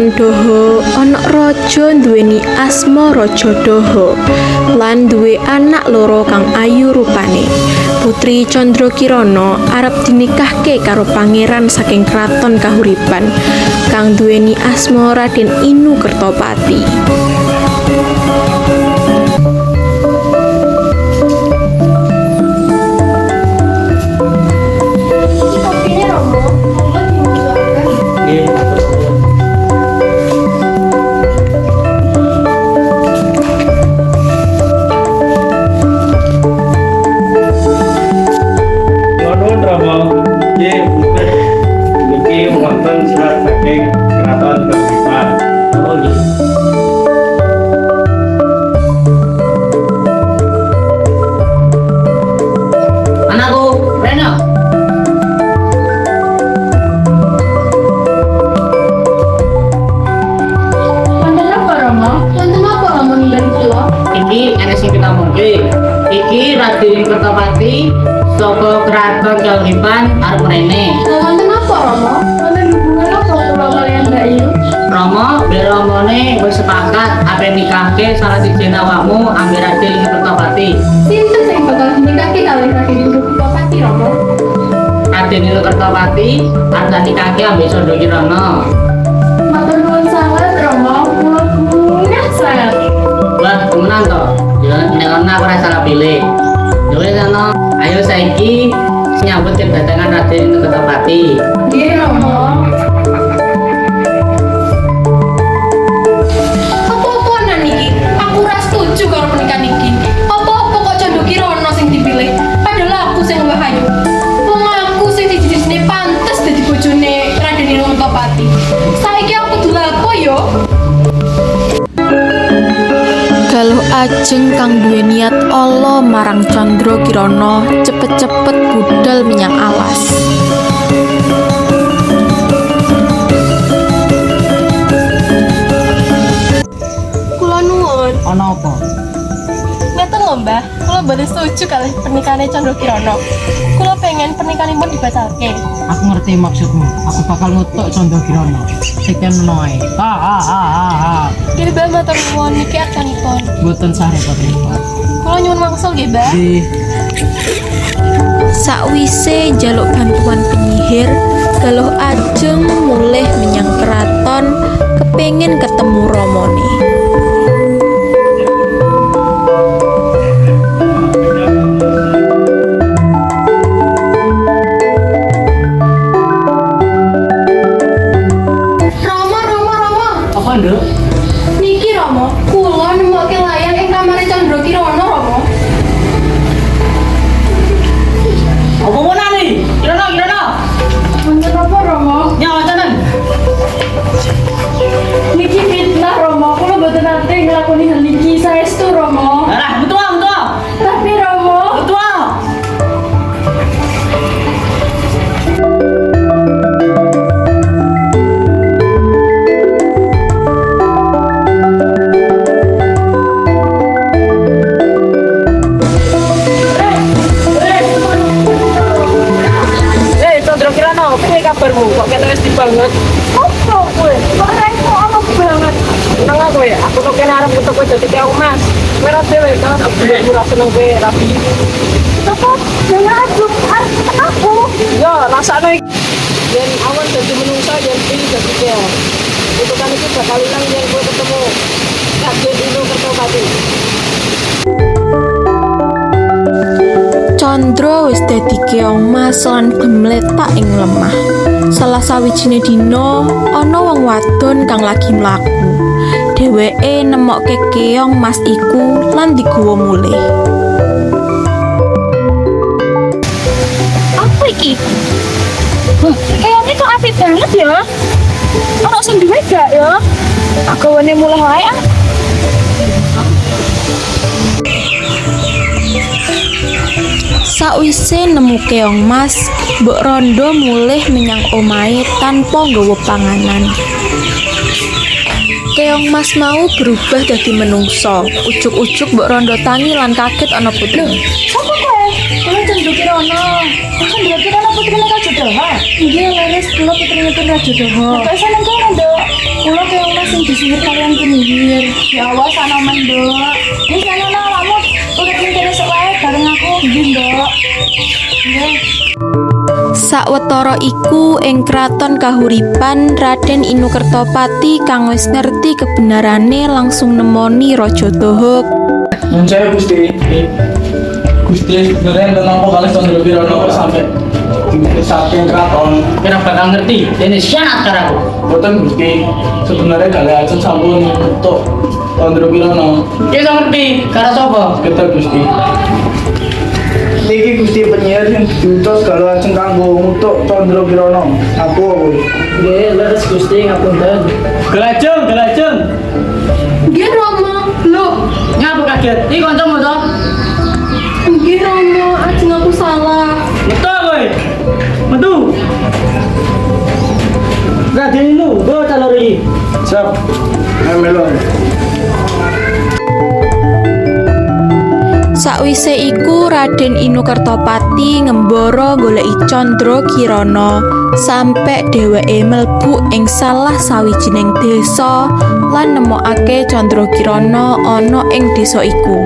kraton Daha ana raja nduweni asma Raja Daha lan duwe anak loro kang ayu rupane. Putri Candrakirana arep dinikahke karo pangeran saking kraton kahuripan kang duweni asma Raden Inu Kertopati. Kertopati saka Kraton Kauripan arep rene. Lah wonten apa Romo? Wonten hubungan apa kula kalian Mbak Yu? Romo, biar Romone wis sepakat ape nikahke salah siji awakmu ambil Raden Kertopati. Sinten sing bakal dinikahke kali Raden Guru Bupati Romo? Raden Kertopati arep nikahke ambil Sondo Kirana. Matur nuwun sangat Romo, kula punya sangat. Wah, temenan to. Ya nek ana aku ora salah pilih. Ya ayo saiki nyambut kedatangan Raden Kertopati. Nggih Romo. Apa-apa nan iki? Aku ora setuju karo pernikahan iki. Apa-apa kok Candra Kirana sing dipilih? Padahal aku sing luwih ayu. Wong aku sing dijijisne pantes dadi bojone Raden Irwantapati. Saiki aku kudu lapo yo? Galuh ajeng kang duwe niat Allah marang Candra Kirana cepet-cepet budal menyang alas. Kula nuwun. Ana apa? Ngeten lho, Mbah. Kula boten setuju kalih pernikahan Candra Kirana. Kula pengen pernikahanipun dibatalke. Aku ngerti maksudmu. Aku bakal ngutuk Condro Kirana. Sekian noe. Ha ha ha ha Mbah matur nuwun niki akanipun. Mboten sah Kula nyuwun wangsul nggih, Mbah. Di Sakwise njaluk bantuan penyihir, Galuh ajeng mulih menyang keraton kepengin ketemu Ramane. Ya, tuh kena arep ketemu dadi kau Mas. Merah dhewe kan aku ora seneng kowe rapi. Apa? Jangan aku, harus aku. Ya, rasane yen awan dadi menungsa yen pilih dadi. Itu kan itu bakal ilang yen kowe ketemu Raden Inu Kertopati. Candra wis dadi keong mas lan gemletak ing lemah. Salah sawijine dina ana wong wadon kang lagi mlaku. Dheweke nemokke keong mas iku lan digawa mulih. Apa iki? Wah, kayaknya kok apik banget ya. Ono sing duwe gak ya? Aku wene mulai wae ah. Sakwise nemu keong mas, Mbok Rondo mulih menyang omahe tanpa nggawa panganan. Keong mas mau berubah dadi menungso. Ujuk-ujuk Mbok Rondo tangi lan kaget ana putri. Sopo kowe? Kowe Candra Kirana. Candra Kirana putrine Raja Daha. Iya, leres kula putrine pun Raja Daha. Kok seneng kowe, Nduk? Kulo ke omah sing disihir kalian penyihir. Ya awas ana mendok. Wis ana awakmu urip ning kene sok wae bareng aku nggih, Ndok. Nggih. Sawetara iku ing kraton kahuripan Raden Inukertopati kang wis ngerti kebenarane langsung nemoni Raja Daha Nun saya Gusti. Gusti sebenarnya tentang vokalis Chandra Kirana sampai saking keraton. Kira bakal ngerti, ini syarat karaku. Boten Gusti. Sebenarnya kalian aja sampun untuk Chandra Kirana. Dia bisa ngerti, karena sopo. Kita Gusti. Niki Gusti penyiar yang diutus kalau ajeng kanggo untuk Chandra Kirana. Aku. Nggih, leres Gusti ngapunten. Gelajeng, gelajeng. Nggih Romo. Loh, Ngapa kaget? Ini kancamu toh? nggih Romo, ajeng aku salah. Metu kowe. Metu. Raden lu, go calori. Siap. Ayo melon. Sakwise iku Raden Inukertopati ngembara goleki Candra Kirana sampe dheweke mlebu ing salah sawijining desa lan nemokake Candra Kirana ana ing desa iku.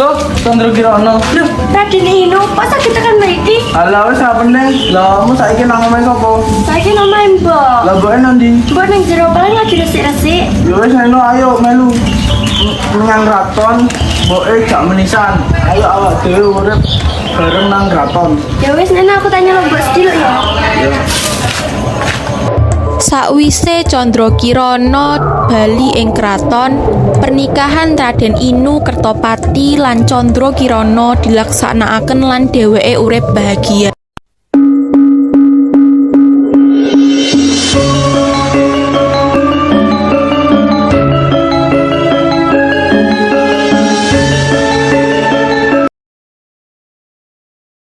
Loh, Chandra Kirana. Loh, Raden Inu, kok sakit tekan mriki? Alah wis apa ning? Lah, mu saiki nang omahe sapa? Saiki nama Mbok. Lah mbok endi? Mbok ning jero paling lagi resik-resik. Ya wis eno ayo melu. Menyang kraton, mboke gak menisan. Ayo awak dhewe urip bareng nang kraton. Ya wis nena aku tanya lo Mbok sediluk ya. Sakwise Kirana bali ing kraton, pernikahan Raden Inu Kertopati lan Candra Kirana dilaksanakaken lan dheweke urip bahagia.